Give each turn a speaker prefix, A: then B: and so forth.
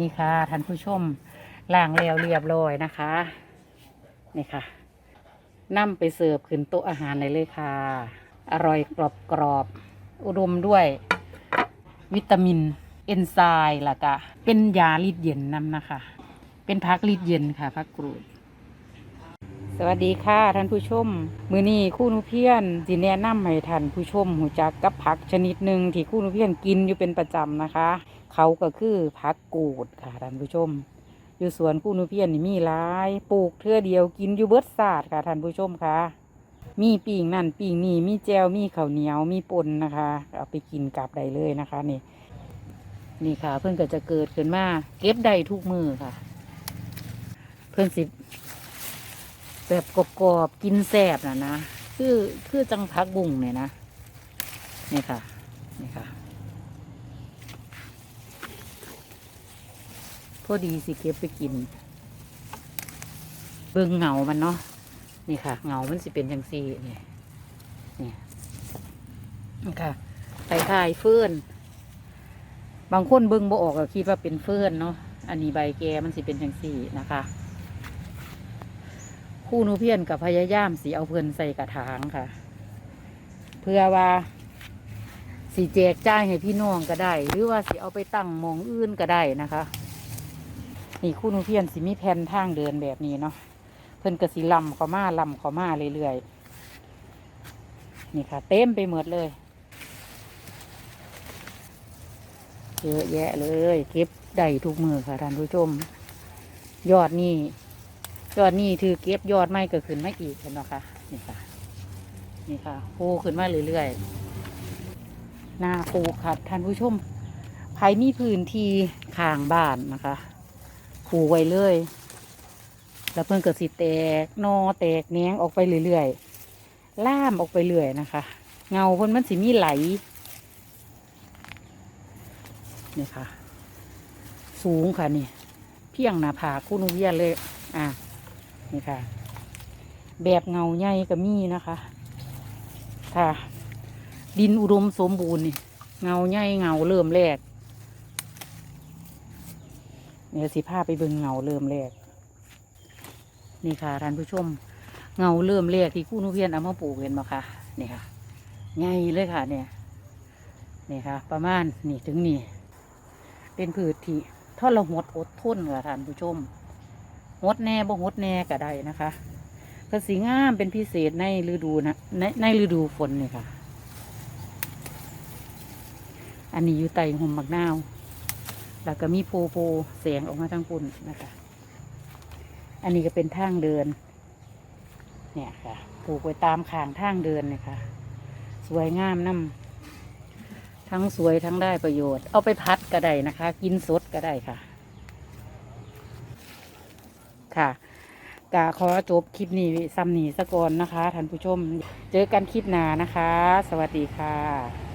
A: นี่ค่ะท่านผู้ชมล้างแล้วเรียบร้อยนะคะ นี่ค่ะนำไปเสิร์ฟขึ้นโต๊ะอาหารเลยเลยค่ะ อร่อยกรอบกรอบๆอุดมด้วยวิตามินเอนไซม์ล่ะกะเป็นยาลิดเย็นนำนะคะ เป็นพักลิดเย็นค่ะพักกรูด สวัสดีค่ะท่านผู้ชม มือนี้คู่นุเพียนสิแนะนำให้ท่านผู้ชมหูจักกับผักชนิดหนึ่งที่คู่นุเพียนกินอยู่เป็นประจำนะคะ เขาก็คือผักกูดค่ะท่านผู้ชม อยู่สวนคู่นุเพียนนี่มีหลายปลูกเทื่อเดียวกินอยู่เบิดศาสตร์ค่ะท่านผู้ชมค่ะ มีปีงนั่นปีงนี่มีแจวมีข้าวเหนียวมีปนนะคะ เอาไปกินกับได้เลยนะคะนี่นี่ค่ะ เพื่อนก็จะเกิดขึ้นมาเก็บได้ทุกมือค่ะ เพื่อนสิแบบกรอบๆกินแสบนะนะ คือคือจังพักบุ้งเนี่ยนะ นี่ค่ะ นี่ค่ะ พอดีสิเก็บไปกิน เบิ่งเงามันเนาะนี่ค่ะ เงามันสิเป็นจังซี่นี่นี่นะค่ะคล้ายเฟื่อนบางคนเบิ่งบ่ออกก็คิดว่าเป็นเฟื่อนเนาะอันนี้ใบแกมันสิเป็นจังซี่นะคะ คู่นูเพียนกับพยายามสีเอาเพื่อนใส่กระถางค่ะ เพื่อว่าสีแจกจ่ายให้พี่น้องก็ได้ หรือว่าสีเอาไปตั้งมองอื่นก็ได้นะคะ นี่คู่นูเพียนสีมีแผ่นทางเดินแบบนี้เนาะเพื่นก็สีลำขามาลำขามาเรื่อยๆนี่ค่ะ เต็มไปหมดเลยเยอะแยะเลย เก็บได้ทุกมือค่ะท่านผู้ชม ยอดนี่ยอดนี่ถือเก็บยอดไม่ก็ขึ้นไม่อีกเห็นไหมคะนี่ค่ะ นี่ค่ะโผล่ขึ้นมาเรื่อยๆหน้าปลูกค่ะท่านผู้ชมใครมีพื้นที่ข้างบ้านนะคะ ปลูกไว้เลย แล้วเพิ่นก็สิแตกนอแตกแหนงออกไปเรื่อยๆล่ามออกไปเรื่อยนะคะ เงาเพิ่นมันสิมีไหลนี่ค่ะ สูงค่ะนี่ เพียงหน้าผากคู่นุเวียเลย อะนี่ค่ะ แบบเงาใหญ่ก็มีนะคะค่ะ ดินอุดมสมบูรณ์นี่ เงาใหญ่เงาเริ่มแรก เนี่ยสิพาไปเบิ่งเงาเริ่มแรก นี่ค่ะท่านผู้ชม เงาเริ่มแรกที่คู่นุเพียนเอามาปลูกเห็นไหมคะนี่ค่ะใหญ่เลยค่ะเนี่ยนี่ค่ะ ประมาณนี่ถึงนี่ เป็นพืชที่ทอดละหดอดทนค่ะท่านผู้ชมหดแน่บ่หดแน่ก็ได้นะคะก็สีงามเป็นพิเศษในฤดูนะในในฤดูฝนนี่ค่ะ อันนี้อยู่ใต้ห่มมักนาว แล้วก็มีโพโพแสงออกมาทางปุ่นนะคะ อันนี้ก็เป็นทางเดิน เนี่ยค่ะปลูกไว้ตามข้างทางเดินเนี่ยค่ะ สวยงามน้ำทั้งสวยทั้งได้ประโยชน์ เอาไปพัดก็ได้นะคะ กินสดก็ได้ค่ะ ค่ะกะขอจบคลิปนี้ซ้ำนี้สะก่อนนะคะท่านผู้ชม เจอกันคลิปหน้านะคะ สวัสดีค่ะ